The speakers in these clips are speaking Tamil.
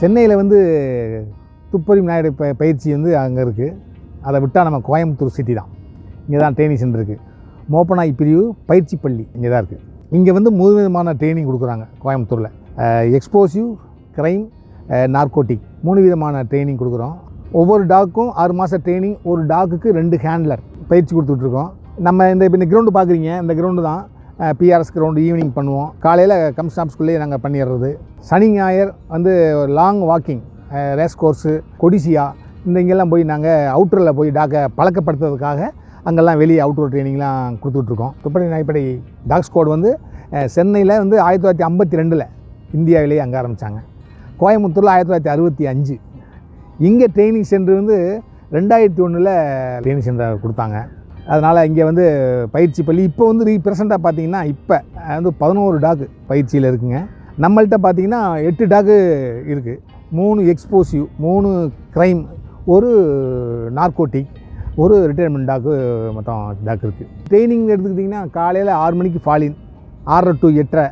சென்னையில் வந்து துப்பறி விநாயகர் ப பயிற்சி வந்து அங்கே இருக்குது அதை விட்டால் நம்ம கோயம்புத்தூர் சிட்டி தான். இங்கே தான் ட்ரைனிங் சென்டர் இருக்குது மோப்பனாய் பிரிவு பயிற்சி பள்ளி இங்கே தான் இருக்குது இங்கே வந்து மூணு விதமான ட்ரைனிங் கொடுக்குறாங்க கோயம்புத்தூரில். எக்ஸ்போசிவ் க்ரைம் நார்கோட்டிக் மூணு விதமான ட்ரைனிங் கொடுக்குறோம். ஒவ்வொரு டாக்கும் ஆறு மாதம் ட்ரைனிங் ஒரு டாக்குக்கு ரெண்டு ஹேண்ட்லர் பயிற்சி கொடுத்துட்ருக்கோம் நம்ம இந்த இப்போ இந்த கிரவுண்டு பார்க்குறீங்க இந்த கிரவுண்டு தான். பிஆர்எஸ் கிரவுண்டு ஈவினிங் பண்ணுவோம். காலையில் கம்ஸ்டாப் ஸ்கூல்லேயே நாங்கள் பண்ணிடுறது. சனி ஞாயிறு வந்து long walking race course Codissia இந்த இங்கெல்லாம் போய் நாங்கள் அவுட்டரில் போய் டாக்கை பழக்கப்படுத்துறதுக்காக அங்கெல்லாம் வெளியே அவுட்டோர் ட்ரைனிங்லாம் கொடுத்துட்ருக்கோம். துப்படி நாய்ப்படை டாக் ஸ்குவாட் வந்து சென்னையில் வந்து ஆயிரத்தி தொள்ளாயிரத்தி ஐம்பத்தி ரெண்டில் இந்தியாவிலேயே அங்கே ஆரம்பித்தாங்க கோயம்புத்தூரில் ஆயிரத்தி தொள்ளாயிரத்தி அறுபத்தி அஞ்சு. இங்கே ட்ரைனிங் சென்டர் வந்து ரெண்டாயிரத்தி ஒன்றில் ட்ரைனிங் சென்டர் கொடுத்தாங்க. அதனால் இங்கே வந்து பயிற்சி பள்ளி இப்போ வந்து ரீப்ரெசண்ட்டாக பார்த்தீங்கன்னா இப்போ வந்து பதினோரு டாக்கு பயிற்சியில் இருக்குங்க. நம்மள்கிட்ட பார்த்தீங்கன்னா எட்டு டாக்கு இருக்குது மூணு எக்ஸ்போசிவ் மூணு க்ரைம் ஒரு நார்கோட்டிக் ஒரு ரிட்டையர்மெண்ட் டாக்கு மொத்தம் டாக் இருக்குது ட்ரைனிங் எடுத்துக்கிட்டிங்கன்னா காலையில் ஆறு மணிக்கு ஃபாலின் ஆறரை டு எட்டரை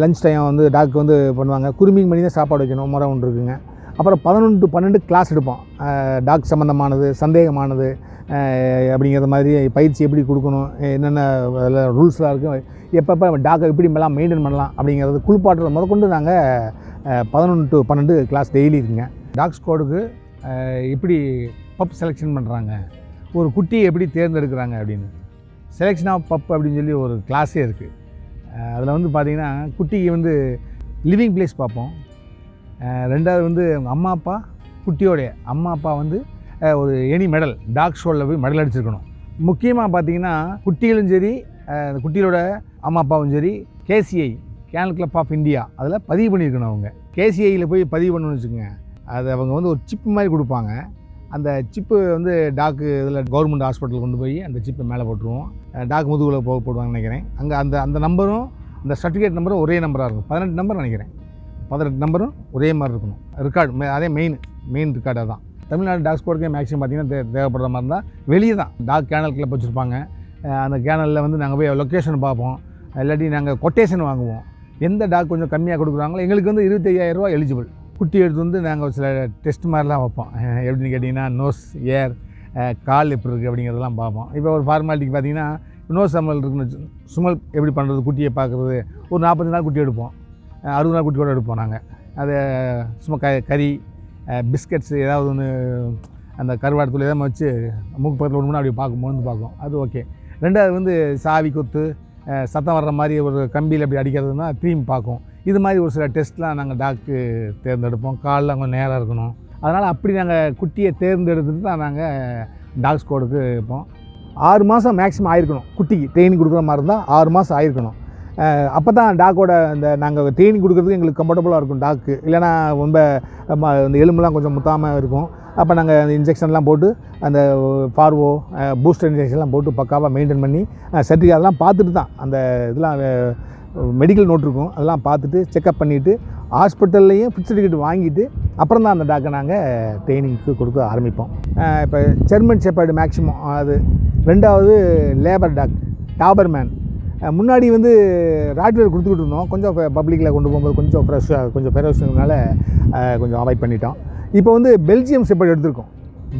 லஞ்ச் டைம் வந்து டாக்கு வந்து பண்ணுவாங்க. குருமிங் பண்ணி தான் சாப்பாடு வைக்கணும் முறை ஒன்று இருக்குங்க. அப்புறம் பதினொன்று டு பன்னெண்டு கிளாஸ் எடுப்போம். டாக் சம்மந்தமானது சந்தேகமானது அப்படிங்கிற மாதிரி பயிற்சி எப்படி கொடுக்கணும் என்னென்ன அதில் ரூல்ஸ்லாம் இருக்கும் எப்பப்போ டாக்கை எப்படி எல்லாம் மெயின்டைன் பண்ணலாம் அப்படிங்கிறது குளிப்பாட்டுறது முதற்கொண்டு நாங்கள் பதினொன்று டு பன்னெண்டு கிளாஸ் டெய்லி இருக்குங்க. டாக் ஸ்குவாடுக்கு எப்படி பப் செலெக்ஷன் பண்ணுறாங்க ஒரு குட்டியை எப்படி தேர்ந்தெடுக்கிறாங்க அப்படின்னு. செலெக்ஷன் ஆஃப் பப் அப்படின்னு சொல்லி ஒரு கிளாஸே இருக்குது அதில் வந்து பார்த்திங்கன்னா குட்டிக்கு வந்து லிவிங் பிளேஸ் பார்ப்போம். ரெண்டாவது வந்து அவங்க அம்மா அப்பா குட்டியோடைய அம்மா அப்பா வந்து ஒரு எனி மெடல் டாக் ஷோவில் போய் மெடல் அடிச்சிருக்கணும். முக்கியமாக பார்த்தீங்கன்னா குட்டிகளும் சரி அந்த குட்டிகளோட அம்மா அப்பாவும் சரி KCI kennel club of India அதில் பதிவு பண்ணியிருக்கணும் அவங்க. கேசிஐயில் போய் பதிவு பண்ணணும்னு வச்சுக்கோங்க. அது அவங்க வந்து ஒரு சிப்பு மாதிரி கொடுப்பாங்க. அந்த சிப்பு வந்து டாக்கு இதில் கவர்மெண்ட் ஹாஸ்பிட்டல் கொண்டு போய் அந்த சிப்பை மேலே போட்டுருவோம். டாக் முதுகில் போக போடுவாங்கன்னு நினைக்கிறேன். அங்கே அந்த அந்த நம்பரும் அந்த சர்டிஃபிகேட் நம்பரும் ஒரே நம்பராக இருக்கும். பதினெட்டு நம்பர் நினைக்கிறேன். பதினெட்டு நம்பரும் ஒரே மாதிரி இருக்கணும். ரெக்கார்டு அதே மெயின் மெயின் ரெக்கார்டாக தான் தமிழ்நாடு டாக் ஸ்போர்ட்க்கே மேக்ஸிமம் பார்த்தீங்கன்னா தே- தேவைப்படுற மாதிரி இருந்தால் வெளியே தான். டாக் கேனல் கிளப் வச்சுருப்பாங்க அந்த கேனலில் வந்து நாங்கள் போய் லொக்கேஷன் பார்ப்போம். இல்லாட்டி நாங்கள் கொட்டேஷன் வாங்குவோம். எந்த டாக் கொஞ்சம் கம்மியாக கொடுக்குறாங்களோ எங்களுக்கு வந்து இருபத்தையாயிரரூவா எலிஜிபிள் குட்டி எடுத்து வந்து நாங்கள் சில டெஸ்ட் மாதிரிலாம் வைப்போம். எப்படின்னு கேட்டிங்கன்னா நோஸ் ஏர் கால் எப்படி இருக்குது அப்படிங்கிறதெல்லாம் பார்ப்போம். இப்போ ஒரு ஃபார்மாலிட்டிக்கு பார்த்தீங்கன்னா நோஸ் சமல் இருக்குன்னு வச்சு- சுமல் எப்படி பண்ணுறது குட்டியை பார்க்குறது ஒரு நாற்பது நாள் குட்டி எடுப்போம். அறுபது நாள் குட்டி கூட எடுப்போம் நாங்கள் அதை சும்மா க கறி பிஸ்கட்ஸ் ஏதாவது ஒன்று அந்த கருவாடு தூள் எதாவது வச்சு மூக்கு பக்கத்தில் ஒன்று அப்படி பார்க்கும் மோந்து பார்க்கும். அது ஓகே. ரெண்டாவது வந்து சாவி கொத்து சத்தம் வர்ற மாதிரி ஒரு கம்பியில் அப்படி அடிக்கிறதுனா க்ரீம் பார்க்கும். இது மாதிரி ஒரு சில டெஸ்ட்லாம் நாங்கள் டாக்கு தேர்ந்தெடுப்போம். காலில் கொஞ்சம் நேராக இருக்கணும். அதனால் அப்படி நாங்கள் குட்டியை தேர்ந்தெடுத்துட்டு தான் நாங்கள் டாக் ஸ்குவாடுக்கு வைப்போம் ஆறு மாதம் மேக்ஸிமம் ஆயிருக்கணும். குட்டிக்கு ட்ரெயினிங் கொடுக்குற மாதிரி இருந்தால் ஆறு மாதம் ஆயிருக்கணும். அப்போ தான் டாக்கோட இந்த நாங்கள் ட்ரைனிங் கொடுக்குறதுக்கு எங்களுக்கு கம்ஃபர்டபுளாக இருக்கும் டாக்கு இல்லைன்னா ரொம்ப இந்த எலும்புலாம் கொஞ்சம் முத்தாமல் இருக்கும். அப்போ நாங்கள் அந்த இன்ஜெக்ஷன்லாம் போட்டு அந்த ஃபார்வோ பூஸ்டர் இன்ஜெக்ஷன்லாம் போட்டு பக்காவாக மெயின்டைன் பண்ணி சர்டிஃபிகேட் அதெல்லாம் பார்த்துட்டு தான். அந்த இதெல்லாம் மெடிக்கல் நோட் இருக்கும். அதெல்லாம் பார்த்துட்டு செக்கப் பண்ணிவிட்டு ஹாஸ்பிட்டல்லையும் ஃபிட் சர்டிஃபிகேட் வாங்கிட்டு அப்புறம் தான் அந்த டாக்கை நாங்கள் ட்ரைனிங்க்கு கொடுக்க ஆரம்பிப்போம். இப்போ செர்மன் செப்பாடு மேக்ஸிமம் அது ரெண்டாவது லேபர் டாக் டாபர்மேன் முன்னாடி வந்து ராட்வேர் கொடுத்துக்கிட்டு இருந்தோம். கொஞ்சம் பப்ளிக்கில் கொண்டு போகும்போது கொஞ்சம் ஃப்ரெஷ்ஷாக கொஞ்சம் ஃபெரோஸ்னால கொஞ்சம் அவாய்ட் பண்ணிட்டோம். இப்போ வந்து பெல்ஜியம் செப்பேடு எடுத்திருக்கோம்.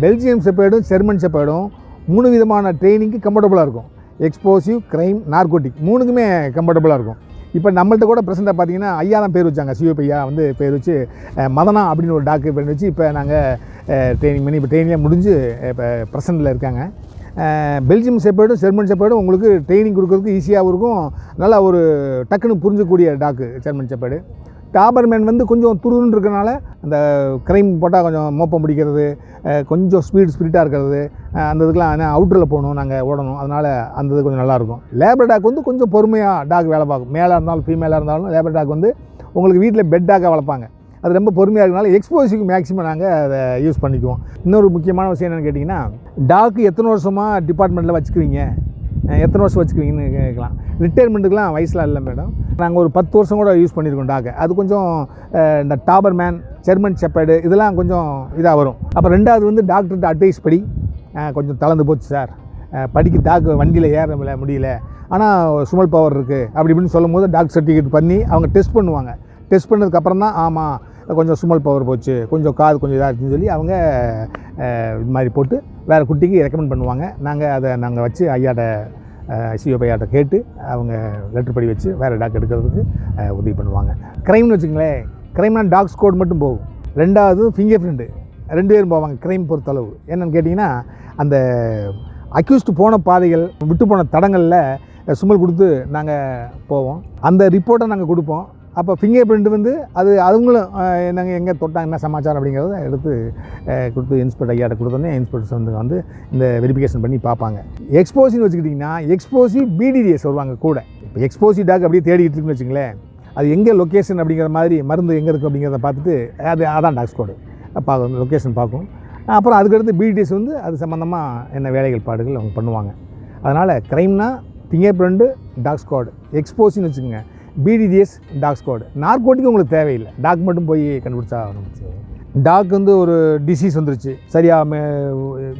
பெல்ஜியம் செப்பேடும் செர்மன் செப்பேடும் மூணு விதமான ட்ரைனிங்க்கு கம்ஃபர்டபுளாக இருக்கும். எக்ஸ்போசிவ் க்ரைம் நார்கோட்டிக் மூணுக்குமே கம்ஃபர்டபுளாக இருக்கும். இப்போ நம்மள்ட்ட கூட ப்ரெசென்ட்டாக பார்த்தீங்கன்னா ஐயா தான் பேர் வச்சாங்க. சிவப் ஐயா வந்து பேர் வச்சு மதனா அப்படின்னு ஒரு டாக்டர் பேர் வச்சு இப்போ நாங்கள் ட்ரைனிங் பண்ணி இப்போ ட்ரைனிங்காக முடிஞ்சு இப்போ ப்ரெசென்ட்டில் இருக்காங்க. பெல்ஜியம் செப்பேர்டும் செர்மன் செப்பேர்டும் உங்களுக்கு ட்ரைனிங் கொடுக்கறதுக்கு ஈஸியாகவும் இருக்கும். நல்லா ஒரு டக்குன்னு புரிஞ்சக்கூடிய டாக்கு செர்மன் செப்பேடு டாபர்மேன் வந்து கொஞ்சம் துருதுன்னு இருக்கனால அந்த க்ரைம் போட்டால் கொஞ்சம் மோப்பம் பிடிக்கிறது கொஞ்சம் ஸ்பீட் ஸ்பீடாக இருக்கிறது. அந்த இதுக்கெலாம் ஆனால் அவுட்டரில் போகணும் நாங்கள் ஓடணும். அதனால் அந்த இது கொஞ்சம் நல்லாயிருக்கும் லேபர் டாக் வந்து கொஞ்சம் பொறுமையாக டாக் வேலை பார்க்கும். மேலாக இருந்தாலும் ஃபீமேலாக இருந்தாலும் லேபர் டாக் வந்து உங்களுக்கு வீட்டில் பெட் டாக்காக வளர்ப்பாங்க. அது ரொம்ப பொறுமையாக இருக்கனால எக்ஸ்போசிக்கு மேக்ஸிமம் நாங்கள் அதை யூஸ் பண்ணிக்குவோம். இன்னொரு முக்கியமான விஷயம் என்னென்னு கேட்டிங்கன்னா டாக்கு எத்தனை வருஷமாக டிபார்ட்மெண்ட்டில் வச்சுக்குவீங்க? எத்தனை வருஷம் வச்சுக்குவீங்கன்னு கேட்கலாம். ரிட்டையர்மெண்ட்டுக்கெலாம் வயசுலாம் இல்லை மேடம் நாங்கள் ஒரு பத்து வருஷம் கூட யூஸ் பண்ணியிருக்கோம் டாக்கை அது கொஞ்சம் இந்த டாபர் மேன் ஜெர்மன் செப்பேடு இதெல்லாம் கொஞ்சம் இதாக வரும். அப்போ ரெண்டாவது வந்து டாக்டர்கிட்ட அட்வைஸ் படி கொஞ்சம் தளர்ந்து போச்சு சார் படிக்க டாக் வண்டியில் ஏற முடியல முடியல. ஆனால் சுமல் பவர் இருக்குது அப்படி இப்படின்னு சொல்லும் போது டாக் சர்டிஃபிகேட் பண்ணி அவங்க டெஸ்ட் பண்ணுவாங்க. டெஸ்ட் பண்ணதுக்கப்புறம் தான் ஆமாம் கொஞ்சம் சுமல் பவர் போச்சு கொஞ்சம் காது கொஞ்சம் இதாக இருக்குன்னு சொல்லி அவங்க இது மாதிரி போட்டு வேறு குட்டிக்கு ரெக்கமெண்ட் பண்ணுவாங்க. நாங்கள் அதை நாங்கள் வச்சு ஐயாட்ட சிஓபி ஐயாட்ட கேட்டு அவங்க லெட்டர் படி வச்சு வேறு டாக் எடுக்கிறதுக்கு உதவி பண்ணுவாங்க. க்ரைம்னு வச்சுங்களேன் க்ரைம்னா டாக்ஸ் கோட் மட்டும் போகும். ரெண்டாவது ஃபிங்கர் பிரிண்ட்டு ரெண்டு பேரும் போவாங்க க்ரைம் பொறுத்தளவு. என்னென்னு கேட்டிங்கன்னா அந்த அக்யூஸ்டு போன பாதைகள் விட்டு போன தடங்களில் சுமல் கொடுத்து நாங்கள் போவோம். அந்த ரிப்போர்ட்டை நாங்கள் கொடுப்போம். அப்போ ஃபிங்கர் பிரிண்ட் வந்து அது அவங்களும் நாங்கள் எங்கே தொட்டாங்க என்ன சமாச்சாரம் அப்படிங்கிறத எடுத்து கொடுத்து இன்ஸ்பெக்டர் ஐயாட்ட கொடுத்தோன்னே இன்ஸ்பெக்டர்ஸ் வந்து வந்து இந்த வெரிஃபிகேஷன் பண்ணி பார்ப்பாங்க. எக்ஸ்போசின்னு வச்சுக்கிட்டிங்கன்னா எக்ஸ்போசி பிடிடிஎஸ் வருவாங்க கூட. இப்போ எக்ஸ்போசி டாக் அப்படியே தேடிக்கிட்டு இருக்குன்னு வச்சுங்களேன் அது எங்கே லொக்கேஷன் அப்படிங்கிற மாதிரி மருந்து எங்கே இருக்குது அப்படிங்கிறத பார்த்துட்டு அது அதான் டாக்ஸ் கோடு பார்க்கும் லொக்கேஷன் பார்க்கும். அப்புறம் அதுக்கடுத்து பிடிஎஸ் வந்து அது சம்மந்தமாக என்ன வேலைகள் பாடுகள் அவங்க பண்ணுவாங்க. அதனால் க்ரைம்னா ஃபிங்கர் பிரிண்ட்டு டாக் ஸ்குவாடு எக்ஸ்போசின்னு வச்சுக்கோங்க. பிடிடிஎஸ் டாக் ஸ்குவாடு நார்கோட்டிக்கு உங்களுக்கு தேவையில்லை. டாக் மட்டும் போய் கண்டுபிடிச்சா ஆரம்பிச்சு டாக் வந்து ஒரு டிசீஸ் வந்துருச்சு. சரியாக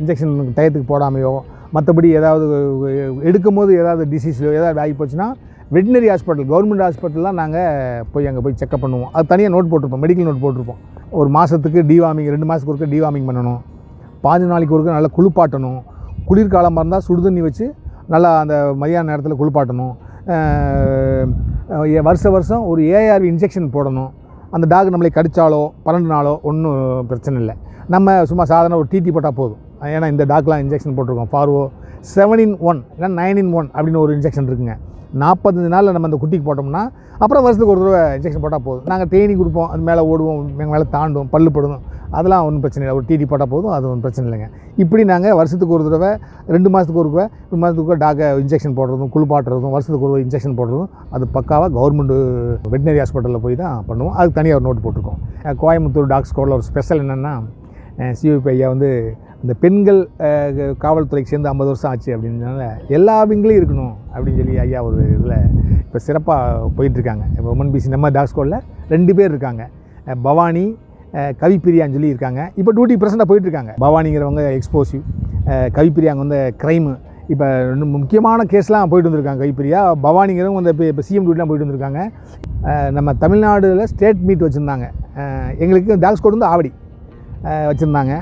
இன்ஜெக்ஷன் டயத்துக்கு போடாமையோ மற்றபடி ஏதாவது எடுக்கும் போது ஏதாவது டிசீஸ்லையோ ஏதாவது ஆகி போச்சுன்னா வெட்டினரி ஹாஸ்பிட்டல் கவர்மெண்ட் ஹாஸ்பிட்டல்லாம் நாங்கள் போய் அங்கே போய் செக்அப் பண்ணுவோம். அது தனியாக நோட் போட்டிருப்போம். மெடிக்கல் நோட் போட்டிருப்போம். ஒரு மாதத்துக்கு டிவாமிங் ரெண்டு மாதத்துக்கு ஒருக்க டிவாமிங் பண்ணணும். பாஞ்சு நாளைக்கு ஒருக்க நல்லா குளிப்பாட்டணும். குளிர்காலமாக இருந்தால் சுடுதண்ணி வச்சு நல்லா அந்த மதியான நேரத்தில் குளிப்பாட்டணும். வருஷ வருஷம் ஒரு ஏஆர்வி இன்ஜெக்ஷன் போடணும். அந்த டாக் நம்மளை கடித்தாலோ பன்னெண்டு நாளோ ஒன்றும் பிரச்சனை இல்லை. நம்ம சும்மா சாதாரண ஒரு டிடி போட்டால் போதும். ஏன்னா இந்த டாக்லாம் இன்ஜெக்ஷன் போட்டிருக்கோம். ஃபார்வோ செவன் இன் ஒன் இல்லை நைன் இன் ஒன் அப்படின்னு ஒரு இன்ஜெக்ஷன் இருக்குங்க. நாற்பத்தஞ்சு நாளில் நம்ம அந்த குட்டிக்கு போட்டோம்னா அப்புறம் வருஷத்துக்கு ஒரு தடவை இன்ஜெக்ஷன் போட்டால் போதும். நாங்கள் தேனி கொடுப்போம் அது மேலே ஓடுவோம் எங்கள் மேலே தாண்டும் பல்லு அதெல்லாம் ஒன்றும் பிரச்சனை இல்லை. ஒரு டிடி போட்டால் போதும் அது ஒன்றும் பிரச்சனை இல்லைங்க. இப்படி நாங்கள் வருஷத்துக்கு ஒரு தடவை ரெண்டு மாதத்துக்கு ஒரு தடவை ரெண்டு மாதத்துக்கு டாக்கை இன்ஜெக்ஷன் போடுறதும் குளிப்பாட்டுறதும் வருஷத்துக்கு ஒரு இன்ஜெக்ஷன் போடுறதும் அது பக்காவாக கவர்மெண்ட் வெட்டினரி ஹாஸ்பிட்டலில் போய் தான் பண்ணுவோம். அதுக்கு தனியாக ஒரு நோட் போட்டிருக்கோம். கோயம்புத்தூர் டாக் ஸ்கோரில் ஒரு ஸ்பெஷல் என்னென்னா சிஓபி ஐயா வந்து இந்த பெண்கள் காவல்துறைக்கு சேர்ந்து ஐம்பது வருஷம் ஆச்சு அப்படின்றனால எல்லா விங்களும் இருக்கணும் அப்படின்னு சொல்லி ஐயா ஒரு இதில் இப்போ சிறப்பாக போயிட்டுருக்காங்க. இப்போ உமன் பிசி நம்ம டாக் ரெண்டு பேர் இருக்காங்க. பவானி கவிப்பிரியான்னு சொல்லி இருக்காங்க. இப்போ டியூட்டி ப்ரெசென்ட்டாக போயிட்டுருக்காங்க. பவானிங்கிறவங்க எக்ஸ்போசிவ் கவிப்பிரியாங்க வந்து க்ரைமு இப்போ ரெண்டு முக்கியமான கேஸ்லாம் போயிட்டு வந்திருக்காங்க கைப்பிரியா பவானிங்கிறவங்க வந்து இப்போ இப்போ சிஎம் டியூட்டிலாம் போயிட்டு வந்திருக்காங்க. நம்ம தமிழ்நாடுல ஸ்டேட் மீட் வச்சுருந்தாங்க. எங்களுக்கு டாக்ஸ் கோட் வந்து ஆவடி வச்சுருந்தாங்க.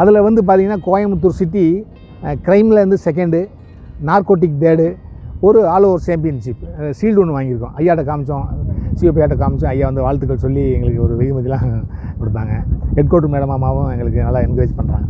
அதில் வந்து பார்த்திங்கன்னா கோயம்புத்தூர் சிட்டி க்ரைமில் வந்து செகண்டு நார்கோட்டிக் தேர்டு ஒரு ஆல் ஓவர் சாம்பியன்ஷிப் ஷீல்டு ஒன்று வாங்கியிருக்கோம். ஐயாட்ட காமிச்சோம். சிஓபியாட்ட காமிச்சோம். ஐயா வந்து வாழ்த்துக்கள் சொல்லி எங்களுக்கு ஒரு வெகுமதிலாம் கொடுத்தாங்க. ஹெட் கோர்ட் மேடம் அம்மாவும் எங்களுக்கு நல்லா என்கரேஜ் பண்ணுறாங்க